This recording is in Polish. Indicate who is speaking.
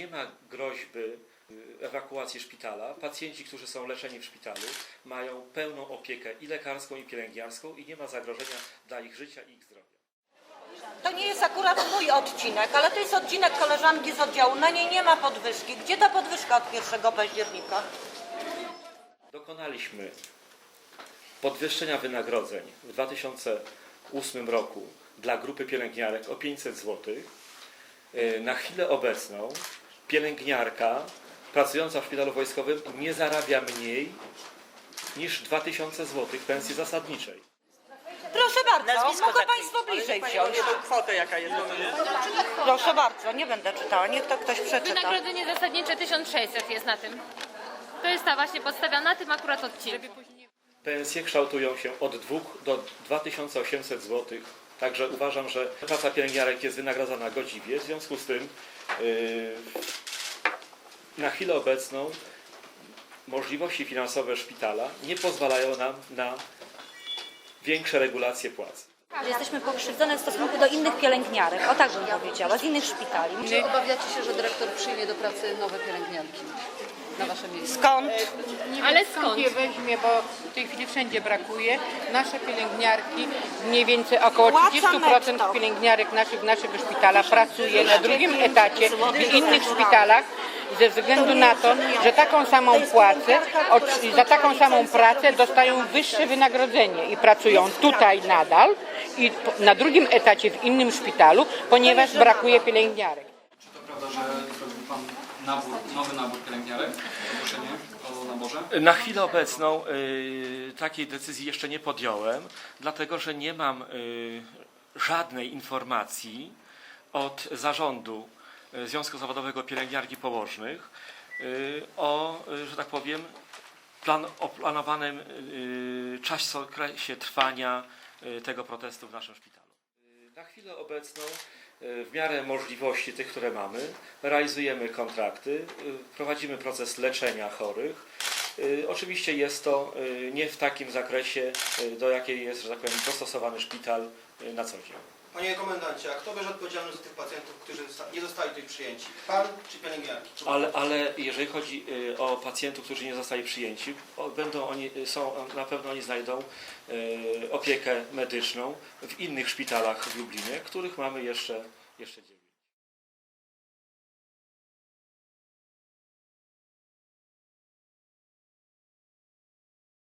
Speaker 1: Nie ma groźby y, ewakuacji szpitala. Pacjenci, którzy są leczeni w szpitalu, mają pełną opiekę i lekarską, i pielęgniarską i nie ma zagrożenia dla ich życia i ich zdrowia.
Speaker 2: To nie jest akurat mój odcinek, ale to jest odcinek koleżanki z oddziału. Na niej nie ma podwyżki. Gdzie ta podwyżka od 1 października?
Speaker 1: Dokonaliśmy podwyższenia wynagrodzeń w 2008 roku dla grupy pielęgniarek o 500 zł. Na chwilę obecną pielęgniarka pracująca w szpitalu wojskowym nie zarabia mniej niż 2000 zł pensji zasadniczej.
Speaker 2: Proszę bardzo,
Speaker 3: Nazwisko
Speaker 2: mogą. Państwo bliżej wziąć.
Speaker 3: kwotę jaka jest.
Speaker 2: Proszę bardzo, nie będę czytała, niech to ktoś przeczyta.
Speaker 4: Wynagrodzenie zasadnicze 1600 jest na tym. To jest ta właśnie podstawia na tym akurat odcinku.
Speaker 1: Pensje kształtują się od 2 do 2800 zł. Także uważam, że praca pielęgniarek jest wynagradzana godziwie. W związku z tym yy, na chwilę obecną możliwości finansowe szpitala nie pozwalają nam na większe regulacje płac.
Speaker 5: jesteśmy pokrzywdzone w stosunku do innych pielęgniarek, o tak bym powiedziała, z innych szpitali.
Speaker 6: Czy obawiacie się, że dyrektor przyjmie do pracy nowe pielęgniarki na wasze miejsce?
Speaker 2: Skąd?
Speaker 7: Nie
Speaker 4: Ale
Speaker 7: wiem, skąd
Speaker 4: skąd?
Speaker 7: je weźmie, bo w tej chwili wszędzie brakuje. Nasze pielęgniarki, mniej więcej około
Speaker 2: Płaca
Speaker 7: 30%
Speaker 2: netto.
Speaker 7: pielęgniarek naszych, naszego szpitala pracuje na drugim etacie w innych szpitalach ze względu na to, że taką samą płacę, od- za taką samą pracę dostają wyższe wynagrodzenie i pracują tutaj nadal i po- na drugim etacie w innym szpitalu, ponieważ brakuje pielęgniarek.
Speaker 8: Czy to prawda, że zrobił Pan nabór, nowy nabór pielęgniarek? Ogłoszenie o naborze?
Speaker 1: Na chwilę obecną y, takiej decyzji jeszcze nie podjąłem, dlatego że nie mam y, żadnej informacji od zarządu y, Związku Zawodowego Pielęgniarki Położnych y, o, y, że tak powiem, plan, o planowanym czasie trwania tego protestu w naszym szpitalu. Na chwilę obecną, y, w miarę możliwości tych, które mamy, realizujemy kontrakty, y, prowadzimy proces leczenia chorych. Y, Oczywiście jest to y, nie w takim zakresie, y, do jakiej jest, że tak powiem, dostosowany szpital na co dzień.
Speaker 9: Panie komendancie, a kto bierze odpowiedzialność za tych pacjentów, którzy nie zostali tutaj przyjęci? Pan czy pielęgniarki?
Speaker 1: Ale, ale jeżeli chodzi o pacjentów, którzy nie zostali przyjęci, będą oni, są, na pewno oni znajdą opiekę medyczną w innych szpitalach w Lublinie, których mamy jeszcze, jeszcze dziewięć.